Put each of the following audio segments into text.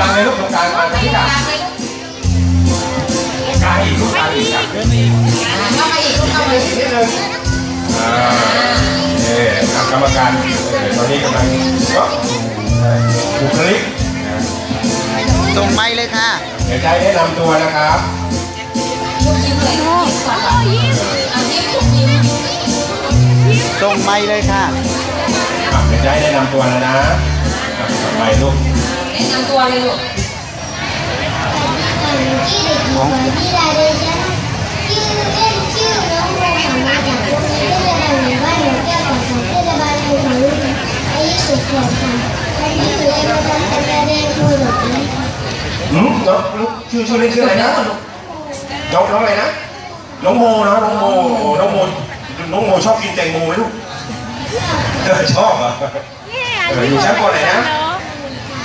กลางเลยลูกตรงกลางมาตรงนี้ค่ะกลางอีกลูกกลางอีกค่ะเข้ามาอีกเข้ามาอีกนิดนึงอ่าเอ่อกรรมการเอ่อตอนนี้กำลังก็บุคลิกนะส่งไม้เลยค่ะเดี๋ยวใจแนะนำตัวนะครับลูกยิ้มเลยยิ้มก่อนเอายิ้มลูกยิ้มส่งไม้เลยค่ะอะเดี๋ยวใจแนะนำตัวแล้วนะอะต่อไปลูกแนะนำตัวเลยลูกที่เด็กหญิงวันที่ดาเดชันชื่อเล่นชื่อน้องโมค่ะมาจากโรงเรียนเทศบาลหมู่บ้านหนองแก้วของเทศบาลภูเขาลูกอายุสิบขวบค่ะวันนี้หนูจะมาทำการแสดงโชว์ดอกไม้ค่ะหืมน้องลูก ชื่อชื่อเล่นชื่ออะไรนะน้องน้องอะไรนะน้องโมนะน้องโมโอ้น้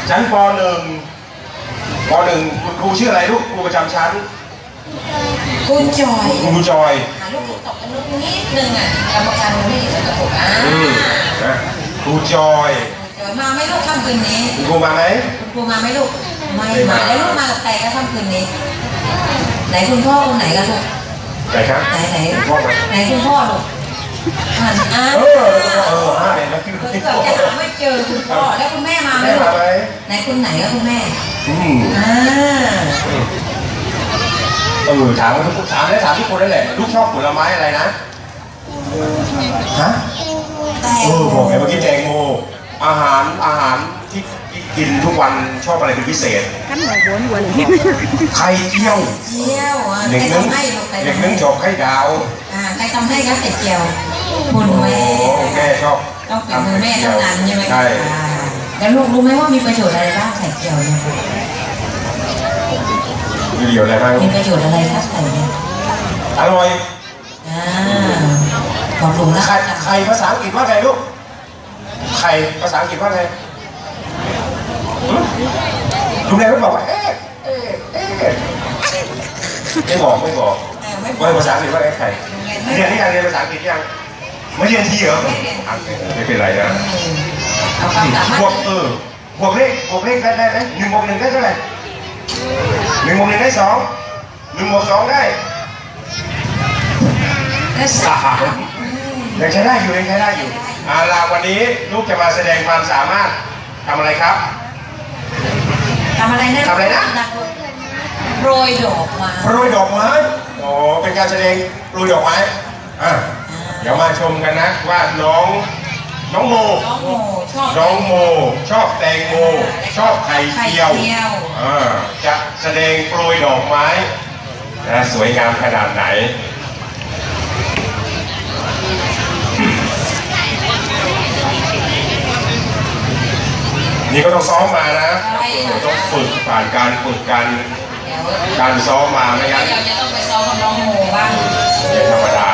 ชอบกินแตงโมไหมลูกเออชอบเหรอะเอออยู่ชั้นปไหนนะชั้นปหนึ่งปหนึ่งคุณครูชื่ออะไรลูกครูประจำชั้นคุณจอยคุณครูจอยหาลูกตกกันลูกนิดนึงอะกรรมการมันไม่อยู่กับผมอ่าอืมนะครูจอยจอยมาไหม่ลูกค่ำคืนนี้คุณครูมาไหมคุณครูมาไหมลูกไม่มาแล้วลูกมากับใครก็ค่ำคืนนี้ ไหนคุณพ่อคนไหนกันลูกไหนครับไหนไหนพ่อมาไหนคุณพ่อลูกหันอ่าเออเออห้าเลยนะเกือบจะหาไม่เจอคุณพ่อแล้วคุณแม่มาไหมแม่ลูมาก ไหมไหนคุณไหนก็คุณแม่อืมอ่าเออถามทุกถามได้ถามทุกคนได้แหละลูกชอบผลไม้อะไรนะฮะแต่เออบอกไงเมื่อกี้แตงโมอาหารอาหารที่ที่กินทุกวันชอบอะไรเป็นพิเศษขั้นหัววนวนไข่เจียวเจียวอะเด็กใครนึงทำให้ลูกใครเด็กทำนึให้งชอบไข่ดาวอ่าใครทำให้ครับไข่เจียวคุณโอ้แม่ แม่ชอบต้องเป็นมือแม่เท่านั้นใช่ไหมใช่อ่า แล้วลูกรู้ไหมว่ามีประโยชน์อะไรบ้างไข่เจียวเนี่ยมีประโยชน์อะไรบ้างมีประโยชน์อะไรครับไข่เนี่ยอร่อยอ่าบอกลุงนะไข่ไข่ภาษาอังกฤษว่าไงลูกไข่ภาษาอังกฤษว่าไงหึลุงแดงก็บอกว่าเอ๊ะเอ๊ะเอ๊ะไม่บอกไม่บอกเออไม่บอว่ากภาษาอังกฤษว่าไอ้ไข่เรียนที่ยังเรียนภาษาอังกฤษยังไม่เรียนที่เหรอไม่เป็นไรนะ เอาความสามารถบวกเออบวกเลขบวกเลขได้ได้ไหมหนึ่งบวกหนึ่งได้เท่าไหร่หนึ่งบวกหนึ่งได้สองหนึ่งบวกสองได้และสาสามยังใช้ได้อยู่ยังใช้ได้อยู่เอาล่ะวันนี้ลูกจะมาแสดงความสามารถทำอะไรครับทำอะไรนะทำอะไรนะโปรยดอกไม้โปรยดอกไม้โอ้เป็นการแสดงโปรยดอกไม้อะเดี๋ยวมาชมกันนะว่าน้อง น้องโม น้องโมชอบน้องโม ชอบแตงโม ชอบไข่เจียวไข่เจียวอ่าจะแสดงโปรยดอกไม้นะสวยงามขนาดไหน นี่ก็ต้องซ้อมมานะต้องฝึกผ่านการฝึกการเดี๋ยวการซ้อมมาไม่งั้นเราจะต้องไปซ้อมกับน้องโมบ้างไม่ธรรมดา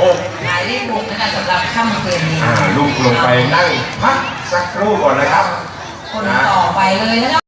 นะคะหกหมายเลขหกนะคะสำหรับค่ำคืนนี้อ่าลูกลงไปนั่งพักสักครู่ก่อนนะครับ คนต่อไปเลยนะคะ